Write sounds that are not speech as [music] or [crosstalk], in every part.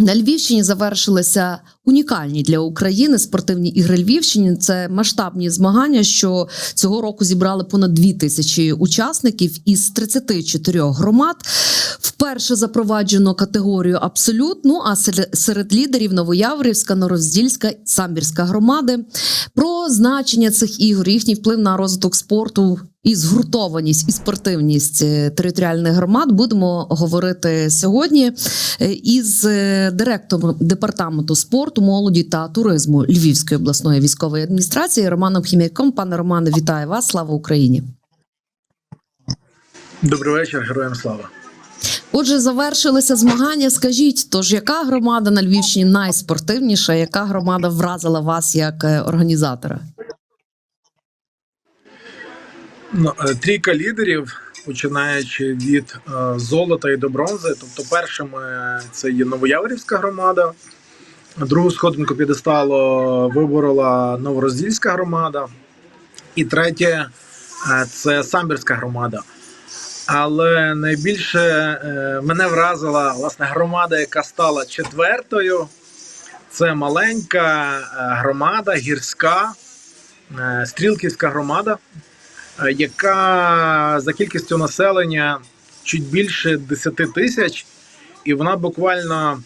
На Львівщині завершилися унікальні для України спортивні ігри Львівщини. Це масштабні змагання, що цього року зібрали понад дві тисячі учасників із 34 громад. Вперше запроваджено категорію абсолют. Ну а серед- серед лідерів Новояврівська, Нороздільська, Самбірська громади. Про значення цих ігор, їхній вплив на розвиток спорту і згуртованість і спортивність е, територіальних громад будемо говорити сьогодні е, із е, директором департаменту спорту, молоді та туризму Львівської обласної військової адміністрації Романом Хім'яком. Пане Романе, вітаю вас! Слава Україні! Добрий вечір, героям слава. Отже, завершилися змагання. Скажіть, тож яка громада на Львівщині найспортивніша? Яка громада вразила вас як е, організатора? Ну, е, трійка лідерів, починаючи від е, золота і до бронзи. Тобто, першими це є Новояворівська громада, другу сходинку підестало виборола Новороздільська громада, і третє це Самбірська громада. Але найбільше е, мене вразила власне громада, яка стала четвертою. Це маленька е, громада, гірська, е, стрілківська громада, яка за кількістю населення чуть більше 10 тисяч, і вона буквально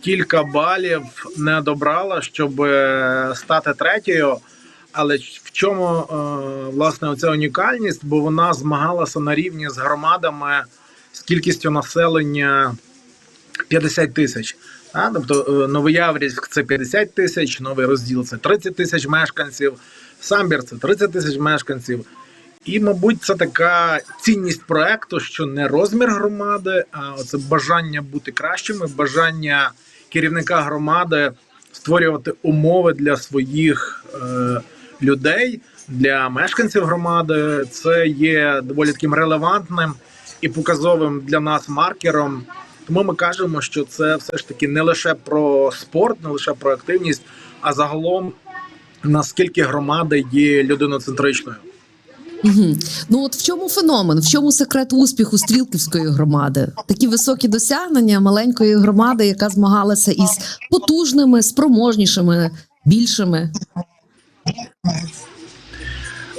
кілька балів не добрала, щоб стати третьою. Але в чому е, власне оця унікальність? Бо вона змагалася на рівні з громадами з кількістю населення 50 тисяч. А, тобто е, Новояврівськ це 50 тисяч, новий розділ це 30 тисяч мешканців, Самбір це 30 тисяч мешканців. І, мабуть, це така цінність проекту, що не розмір громади, а це бажання бути кращими, бажання керівника громади створювати умови для своїх е, людей, для мешканців громади. Це є доволі таким релевантним і показовим для нас маркером. Тому ми кажемо, що це все ж таки не лише про спорт, не лише про активність, а загалом наскільки громада є людиноцентричною. Угу. Ну от в чому феномен? В чому секрет успіху стрілківської громади? Такі високі досягнення маленької громади, яка змагалася із потужними, спроможнішими, більшими.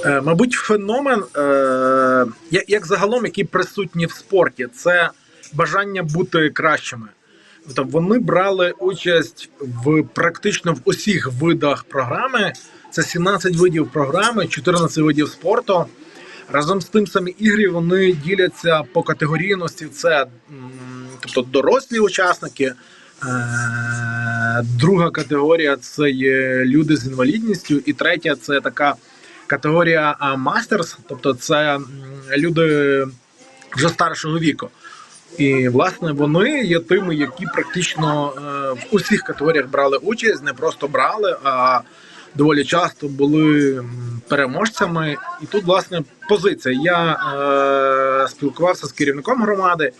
Е, Мабуть, феномен, е, як загалом, який присутній в спорті, це бажання бути кращими. Тобто вони брали участь в практично в усіх видах програми. Це 17 видів програми, 14 видів спорту. Разом з тим самі ігри вони діляться по категорійності. Це тобто дорослі учасники. Е, Друга категорія це є люди з інвалідністю, і третя це така категорія мастерс, тобто це люди вже старшого віку. І власне вони є тими, які практично е, в усіх категоріях брали участь, не просто брали, а доволі часто були переможцями. І тут, власне, позиція. Я е, спілкувався з керівником громади,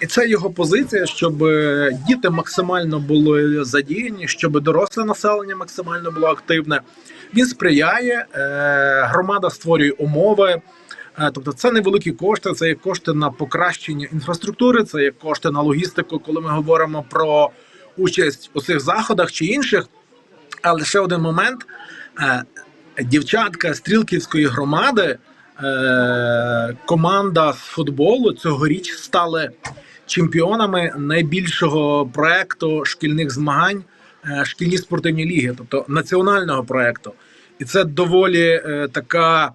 і це його позиція, щоб е, діти максимально були задіяні, щоб доросле населення максимально було активне. Він сприяє, е, громада створює умови. Е, Тобто це невеликі кошти, це є кошти на покращення інфраструктури, це є кошти на логістику, коли ми говоримо про участь у цих заходах чи інших. Але ще один момент: дівчатка стрілківської громади, е, команда з футболу цьогоріч стали чемпіонами найбільшого проекту шкільних змагань, е, шкільні спортивні ліги, тобто національного проекту. І це доволі е, така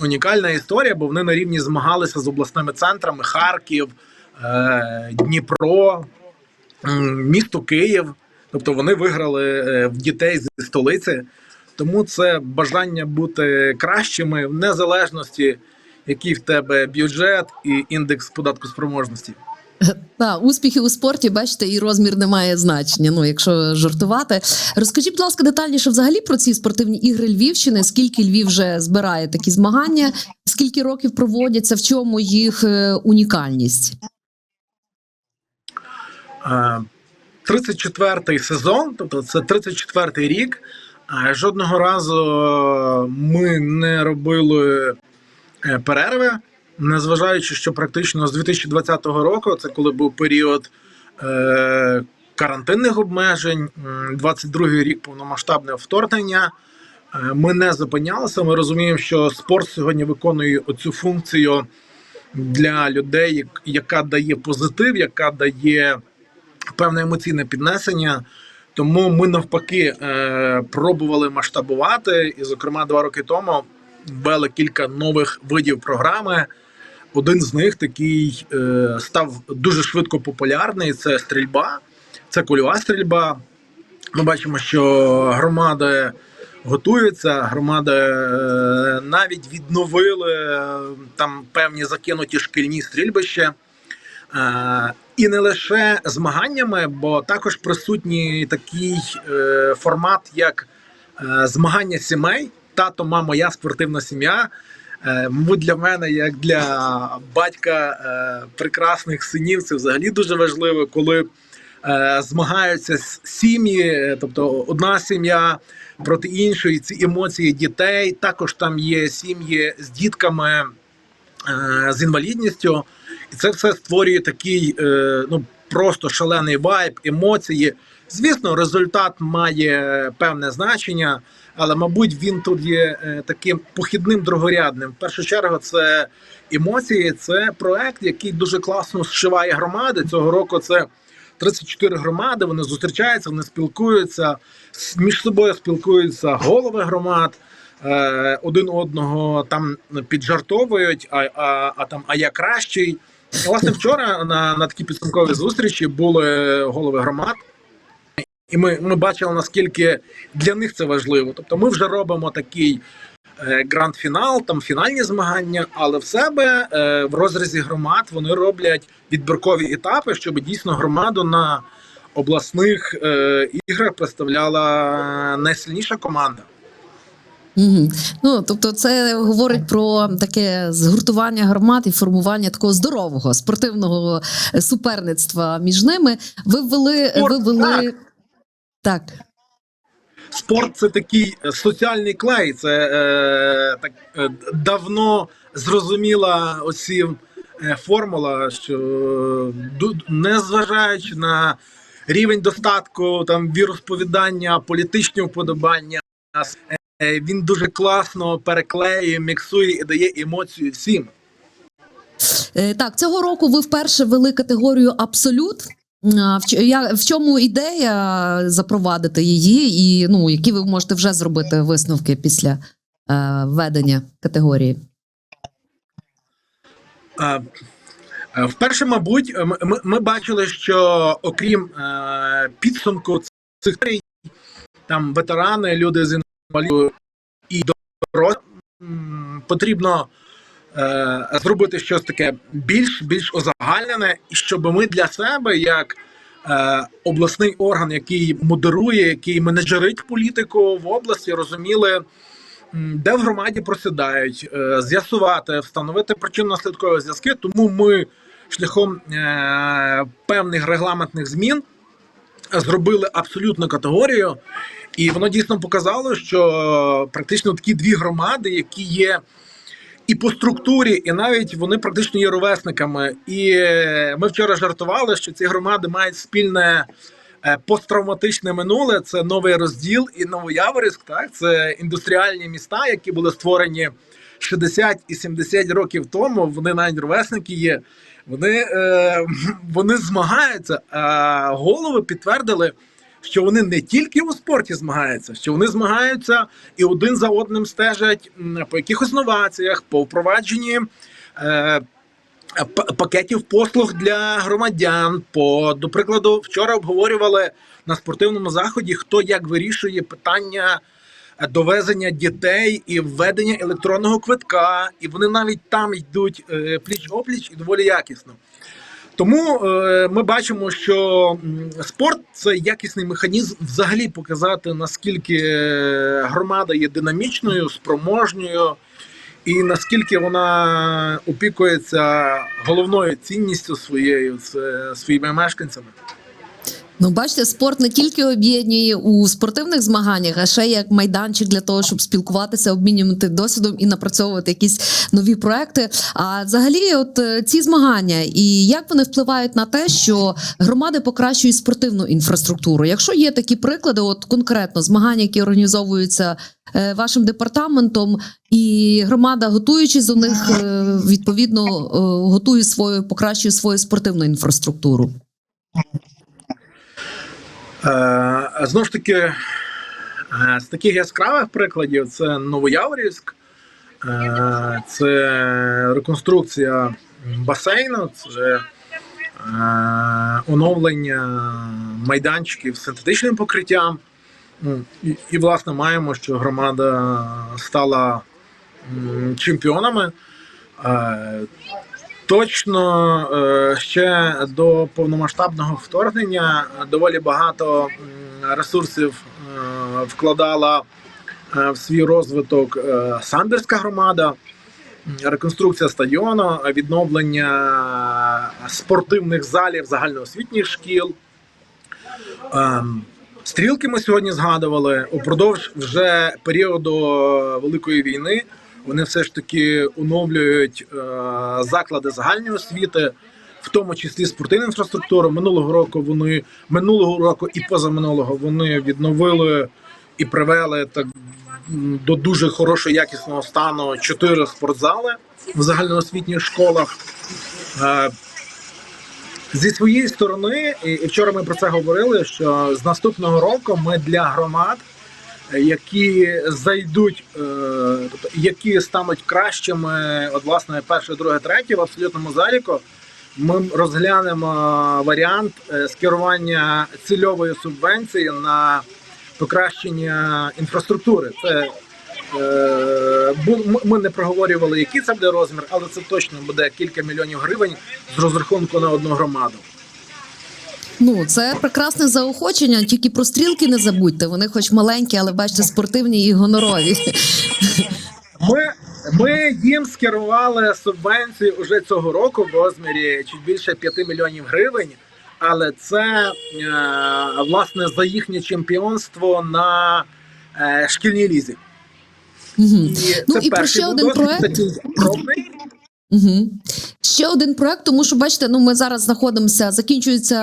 унікальна історія, бо вони на рівні змагалися з обласними центрами Харків, Дніпро, місто Київ. Тобто вони виграли в дітей зі столиці. Тому це бажання бути кращими в незалежності, який в тебе бюджет і індекс податку спроможності. Так, успіхи у спорті, бачите, і розмір не має значення. Ну, якщо жартувати. Розкажіть, будь ласка, детальніше взагалі про ці спортивні ігри Львівщини. Скільки Львів вже збирає такі змагання? Скільки років проводяться? В чому їх е, унікальність? Е, 34-й сезон, тобто це 34-й рік. Жодного разу е, ми не робили е, перерви, незважаючи, що практично з 2020 року, це коли був період, е, карантинних обмежень, м, 22-й рік повномасштабне вторгнення. Ми не зупинялися. Ми розуміємо, що спорт сьогодні виконує оцю функцію для людей, яка дає позитив, яка дає певне емоційне піднесення. Тому ми навпаки е, пробували масштабувати. І, зокрема, два роки тому ввели кілька нових видів програми. Один з них такий е, став дуже швидко популярний. Це стрільба, це кульова стрільба. Ми бачимо, що громади готуються, громади е, навіть відновили там певні закинуті шкільні стрільбища. Е, І не лише змаганнями, бо також присутній такий е, формат, як е, змагання сімей. Тато, мама, я спортивна сім'я. Мабуть, для мене, як для батька прекрасних синів, це взагалі дуже важливо, коли змагаються сім'ї, тобто одна сім'я проти іншої, ці емоції дітей. Також там є сім'ї з дітками з інвалідністю, це все створює такий е, ну просто шалений вайб, емоції. Звісно, результат має певне значення, але мабуть він тут є е, таким похідним другорядним. В першу чергу, це емоції, це проект, який дуже класно зшиває громади. Цього року це 34 громади. Вони зустрічаються, вони спілкуються між собою спілкуються голови громад. е, Один одного там піджартовують, а, а, а там а я кращий. Власне, вчора на, на такій підсумковій зустрічі були голови громад, і ми, ми бачили, наскільки для них це важливо. Тобто, ми вже робимо такий е, гранд-фінал, там фінальні змагання, але в себе е, в розрізі громад вони роблять відбіркові етапи, щоб дійсно громаду на обласних е, іграх представляла найсильніша команда. Угу. Ну тобто, це говорить про таке згуртування громад і формування такого здорового спортивного е, суперництва між ними. Ви ввели, Спорт, ви ввели так. Спорт це такий е, соціальний клей. Це е, так е, давно зрозуміла оці е, формула, що незважаючи на рівень достатку, там віросповідання, політичні вподобання, е, він дуже класно переклеює, міксує і дає емоцію всім. Е, Так, цього року ви вперше ввели категорію абсолют. В, чому ідея запровадити її, і ну які ви можете вже зробити висновки після е, введення категорії? Е, е, Вперше, мабуть, е, ми, ми- бачили, що окрім е, підсумку цих там ветерани, люди з інвалідністю і дорослі, потрібно е, зробити щось таке більш більш озагальнене, щоб ми для себе, як е, обласний орган, який модерує, який менеджерить політику в області, розуміли. Де в громаді просідають, е, з'ясувати, встановити причинно-наслідкові зв'язки. Тому ми шляхом е, певних регламентних змін зробили абсолютну категорію, і воно дійсно показало, що практично такі дві громади, які є і по структурі, і навіть вони практично є ровесниками. І е, ми вчора жартували, що ці громади мають спільне. е, Посттравматичне минуле це новий розділ і Новояворівськ. Так це індустріальні міста, які були створені 60 і 70 років тому. Вони навіть ровесники є. Вони, е, [laughs] вони змагаються. А голови підтвердили, що вони не тільки у спорті змагаються, що вони змагаються і один за одним стежать по якихось новаціях, по впровадженні. Е, Пакетів послуг для громадян. По до прикладу, вчора обговорювали на спортивному заході, хто як вирішує питання е, довезення дітей і введення електронного квитка, і вони навіть там йдуть е, пліч опліч і доволі якісно. Тому е, ми бачимо, що спорт це якісний механізм взагалі показати, наскільки е, громада є динамічною, спроможною і наскільки вона опікується головною цінністю своєю це своїми мешканцями. Ну, бачите, спорт не тільки об'єднує у спортивних змаганнях, а ще як майданчик для того, щоб спілкуватися, обмінювати досвідом і напрацьовувати якісь нові проекти. А взагалі, от е, ці змагання і як вони впливають на те, що громади покращують спортивну інфраструктуру. Якщо є такі приклади, от конкретно змагання, які організовуються е, вашим департаментом, і громада, готуючись до них, е, відповідно готує свою, покращує свою спортивну інфраструктуру. Е, Знову ж таки, е, з таких яскравих прикладів це Новояворівськ, е, це реконструкція басейну, це оновлення майданчиків з синтетичним покриттям. І, і, власне, маємо, що громада стала чемпіонами. Е, Точно е, ще до повномасштабного вторгнення доволі багато ресурсів е, вкладала е, в свій розвиток е, самбірська громада, реконструкція стадіону, відновлення спортивних залів загальноосвітніх шкіл. Ем, Стрілки ми сьогодні згадували упродовж вже періоду Великої війни. Вони все ж таки оновлюють е, заклади загальної освіти, в тому числі спортивну інфраструктуру. Минулого року вони минулого року і позаминулого вони відновили і привели так до дуже хорошого якісного стану чотири спортзали в загальноосвітніх школах. Е, Зі своєї сторони, і вчора ми про це говорили. Що з наступного року ми для громад, які зайдуть, е, тобто які стануть кращими, от власне, перше, друге, третє в абсолютному заліку, ми розглянемо варіант е, скерування цільової субвенції на покращення інфраструктури. Це Е, Ми не проговорювали, який це буде розмір, але це точно буде кілька мільйонів гривень з розрахунку на одну громаду. Ну, це прекрасне заохочення, тільки про стрілки не забудьте. Вони хоч маленькі, але бачите, спортивні і гонорові. Ми, ми їм скерували субвенції уже цього року в розмірі чуть більше 5 мільйонів гривень. Але це е, власне за їхнє чемпіонство на е, шкільній лізі. Мгм. І це Ну, і про ще один проект. такий. Угу. Ще один проект, тому що бачите, ну ми зараз знаходимося, закінчується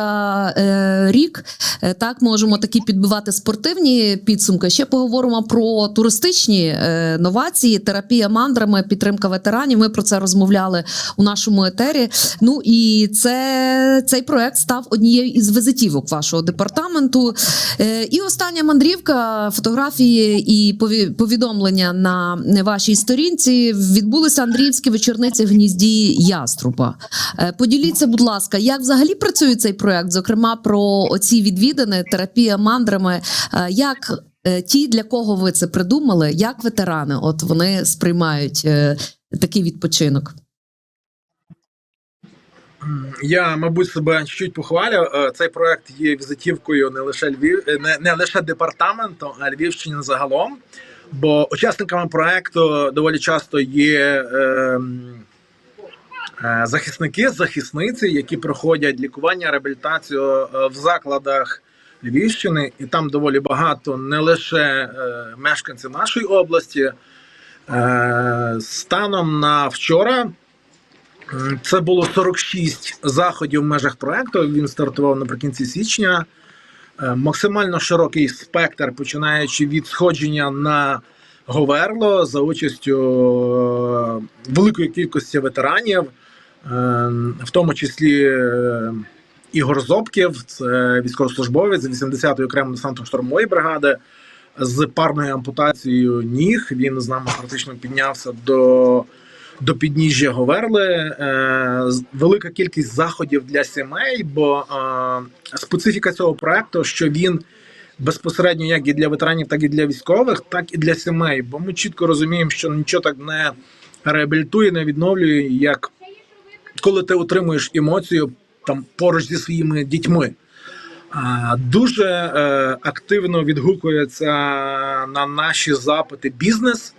е, рік. Е, так можемо такі підбивати спортивні підсумки. Ще поговоримо про туристичні е, новації, терапія мандрами, підтримка ветеранів. Ми про це розмовляли у нашому етері. Ну і це цей проект став однією із візитівок вашого департаменту. Е, і остання мандрівка, фотографії і пові- повідомлення на вашій сторінці відбулися Андріївські вечорниці гнізді Яструба. Е, Поділіться, будь ласка, як взагалі працює цей проект? Зокрема, про оці відвідини, терапія мандрами. Е, Як е, ті, для кого ви це придумали, як ветерани, от вони сприймають такий відпочинок? Я, мабуть, себе чуть похвалю. Цей проект є візитівкою не лише Львів, не, не лише департаменту, а Львівщини загалом. Бо учасниками проекту доволі часто є е, захисники, захисниці, які проходять лікування, реабілітацію е, в закладах Львівщини, і там доволі багато не лише е, мешканців нашої області. Е, станом на вчора. Це було 46 заходів в межах проекту. Він стартував наприкінці січня. Е, Максимально широкий спектр, починаючи від сходження на Говерло за участю е, великої кількості ветеранів, е, в тому числі е, Ігор Зобків, це військовослужбовець 80-ї окремої десантно-штурмової бригади з парною ампутацією ніг. Він з нами практично піднявся до до підніжжя Говерли. Е, велика кількість заходів для сімей, бо е, специфіка цього проекту, що він безпосередньо як і для ветеранів, так і для військових, так і для сімей. Бо ми чітко розуміємо, що нічого так не реабілітує, не відновлює, як коли ти отримуєш емоцію там поруч зі своїми дітьми. Дуже е, активно відгукується на наші запити бізнес.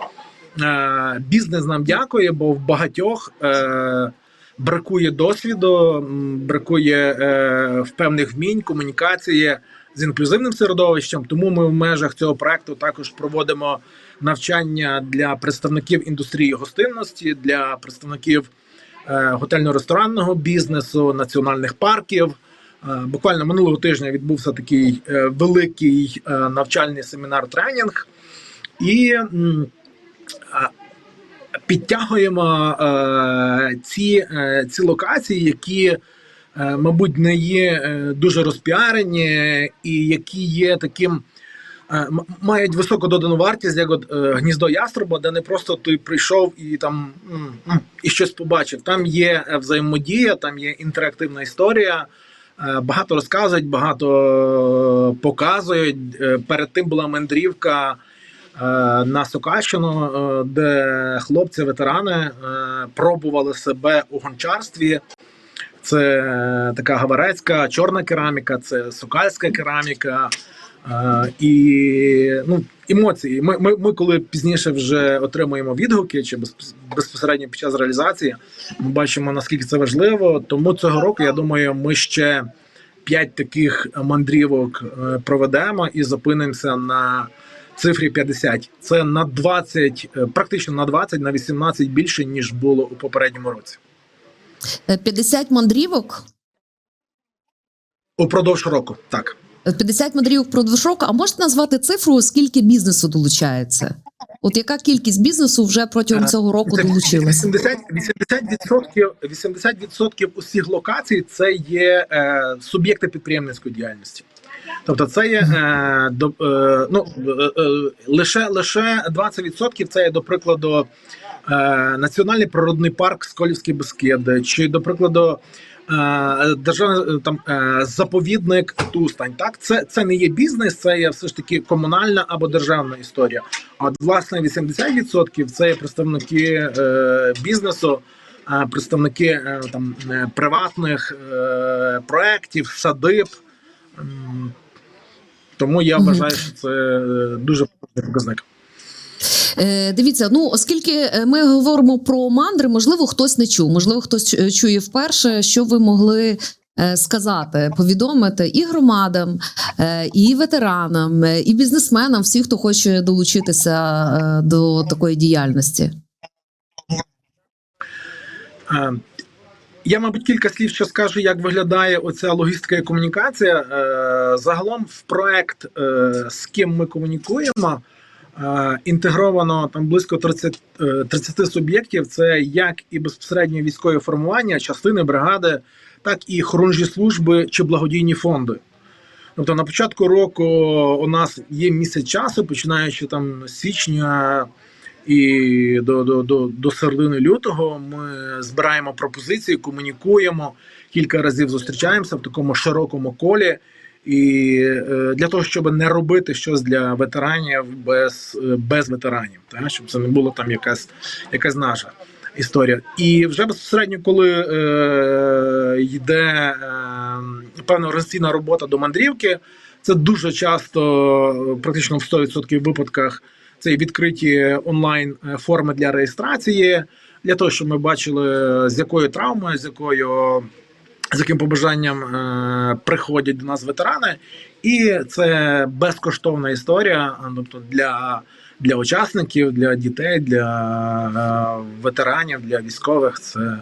Е, Бізнес нам дякує, бо в багатьох е, бракує досвіду, бракує е, певних вмінь, комунікації з інклюзивним середовищем. Тому ми в межах цього проекту також проводимо навчання для представників індустрії гостинності, для представників готельно-ресторанного бізнесу, національних парків. Е, Буквально минулого тижня відбувся такий е, великий е, навчальний семінар тренінг, і підтягуємо е, ці, е, ці локації, які, е, мабуть, не є е, дуже розпіарені, і які є таким. Е, Мають високу додану вартість, як от е, гніздо яструба, де не просто ти прийшов і там і щось побачив. Там є е, взаємодія, там є інтерактивна історія. Багато розказують, багато показують. Перед тим була мандрівка на Сокальщину, е, де хлопці-ветерани пробували себе у гончарстві. Це така гаварецька чорна кераміка, це сокальська кераміка. Е, І ну, емоції. Ми, ми, ми, коли пізніше вже отримуємо відгуки чи безпос- безпосередньо під час реалізації, ми бачимо наскільки це важливо. Тому цього року, я думаю, ми ще п'ять таких мандрівок е, проведемо і зупинимося на цифрі 50. Це на 20, е, практично на 20, на 18 більше ніж було у попередньому році. Е, 50 мандрівок. Упродовж року, так. Е, 50 мандрівок продовж року. А можете назвати цифру, скільки бізнесу долучається? От яка кількість бізнесу вже протягом цього року Це долучилась? 80, 80%, 80% усіх локацій це є е, суб'єкти підприємницької діяльності. Тобто це є е, до, е, ну, е, е, лише, лише 20% це є, до прикладу, е, Національний природний парк Сколівські Бескиди, чи, до прикладу, державний е, там е, заповідник Тустань. Так, це, це не є бізнес, це є все ж таки комунальна або державна історія. А от, власне 80% це є представники е, бізнесу, е, представники е, там е, приватних е, проєктів, садиб. Тому я вважаю, що це е, дуже показник. Е, дивіться, ну оскільки е, ми говоримо про мандри, можливо, хтось не чув, можливо, хтось е, чує вперше, що ви могли. Сказати, повідомити і громадам, і ветеранам, і бізнесменам, всі, хто хоче долучитися до такої діяльності. Я, мабуть, кілька слів ще скажу, як виглядає оця логістика і комунікація. Загалом в проект, з ким ми комунікуємо, інтегровано там близько 30, е, 30 суб'єктів. Це як і безпосередньо військові формування, частини бригади, так і хорунжі служби чи благодійні фонди. Тобто на початку року у нас є місяць часу, починаючи там січня і до, до, до, до середини лютого ми збираємо пропозиції, комунікуємо, кілька разів зустрічаємося в такому широкому колі. І е, для того, щоб не робити щось для ветеранів без, е, без ветеранів, так? щоб це не було там якась, якась наша історія. І вже безпосередньо, коли е, йде е, певна організаційна робота до мандрівки, це дуже часто, практично в 100% випадках, це відкриті онлайн е, форми для реєстрації, для того, щоб ми бачили, з якою травмою, з якою. З яким побажанням е, приходять до нас ветерани, і це безкоштовна історія. а, Тобто для, для учасників, для дітей, для е, ветеранів, для військових це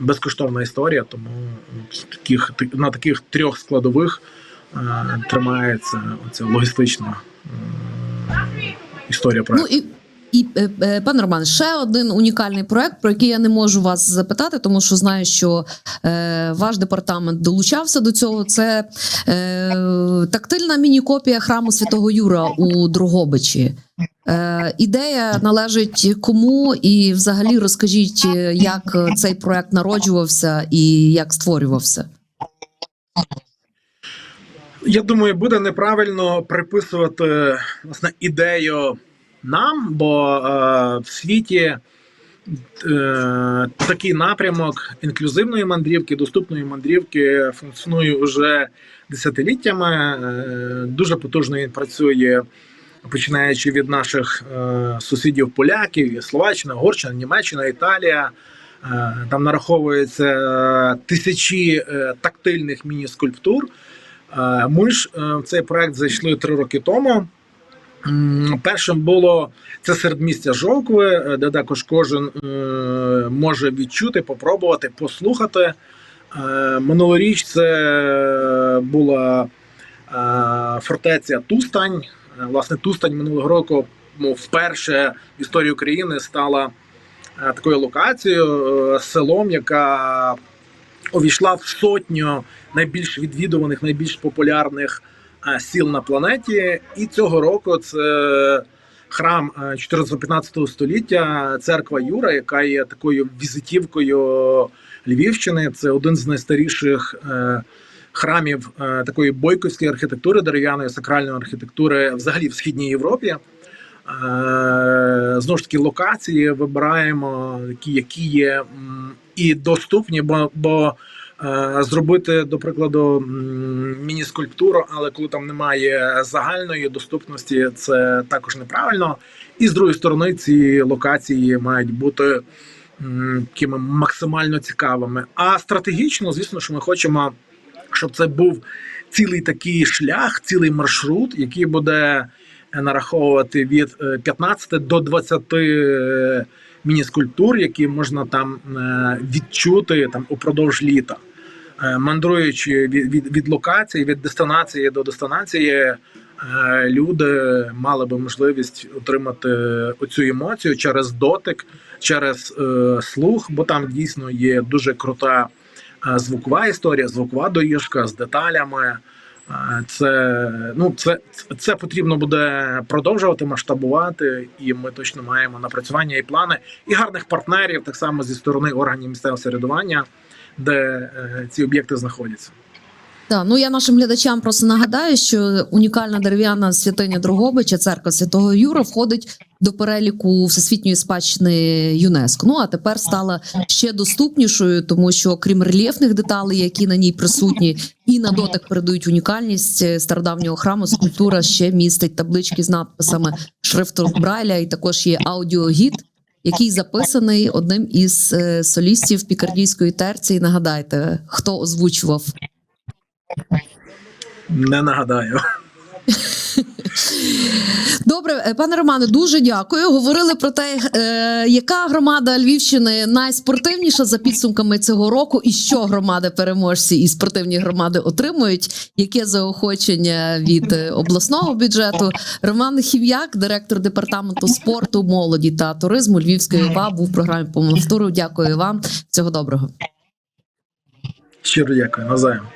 безкоштовна історія. Тому таких на таких трьох складових е, тримається оця логістична е, історія проекту. Ну і. І е, е, пане Роман, ще один унікальний проект, про який я не можу вас запитати, тому що знаю, що е, ваш департамент долучався до цього. Це е, тактильна міні-копія храму Святого Юра у Дрогобичі. Е, ідея належить кому, і взагалі розкажіть, е, як цей проект народжувався і як створювався. Я думаю, буде неправильно приписувати власне ідею нам, бо е, в світі е, такий напрямок інклюзивної мандрівки, доступної мандрівки функціонує вже десятиліттями. Е, дуже потужно він працює, починаючи від наших е, сусідів поляків, Словаччина, Угорщина, Німеччина, Італія. Е, Там нараховується е, тисячі е, тактильних міні-скульптур. Е, Ми ж е, в цей проект зайшли три роки тому. Першим було це середмістя Жовкви, е, де також кожен е, може відчути, попробувати, послухати. Е, Минулоріч це була фортеця Тустань. Власне, Тустань минулого року ну, вперше в історії України стала такою локацією, селом, яка увійшла в сотню найбільш відвідуваних, найбільш популярних сіл на планеті. І цього року це храм е, 14-15 століття, церква Юра, яка є такою візитівкою Львівщини. Це один з найстаріших е, храмів е, такої бойківської архітектури, дерев'яної сакральної архітектури, взагалі в східній Європі. Е, Знову ж таки, локації вибираємо, які, які є і доступні, бо, бо е, зробити, до прикладу, міні-скульптуру, але коли там немає загальної доступності, це також неправильно. І з другої сторони, ці локації мають бути такими максимально цікавими. А стратегічно, звісно, що ми хочемо, щоб це був цілий такий шлях, цілий маршрут, який буде нараховувати від е, 15 до 20 е, міні-скульптур, які можна там е, відчути там упродовж літа. Е, Мандруючи від, від, від локації, від дестинації до дестинації, е, люди мали би можливість отримати оцю емоцію через дотик, через е, слух, бо там дійсно є дуже крута е, звукова історія, звукова доїжка з деталями. Це ну це, це потрібно буде продовжувати масштабувати, і ми точно маємо напрацювання і плани, і гарних партнерів, так само зі сторони органів місцевого самоврядування, де е, ці об'єкти знаходяться. Так, ну я нашим глядачам просто нагадаю, що унікальна дерев'яна святиня Дрогобича, церква Святого Юра, входить до переліку всесвітньої спадщини ЮНЕСКО. Ну а тепер стала ще доступнішою, тому що крім рельєфних деталей, які на ній присутні, і на дотик передають унікальність е, стародавнього храму. Скульптура ще містить таблички з надписами шрифтом Брайля, і також є аудіогід. Який записаний одним із е, солістів пікардійської терції. Нагадайте, хто озвучував Не нагадаю. [laughs] Добре, е, пане Романе, дуже дякую. Говорили про те, е, яка громада Львівщини найспортивніша за підсумками цього року, і що громади переможці і спортивні громади отримують. Яке заохочення від е, обласного бюджету? Роман Хів'як, директор департаменту спорту, молоді та туризму Львівської ОВА, був в програмі «Повнотуру». Дякую вам. Всього доброго. Щиро дякую, навзаєм.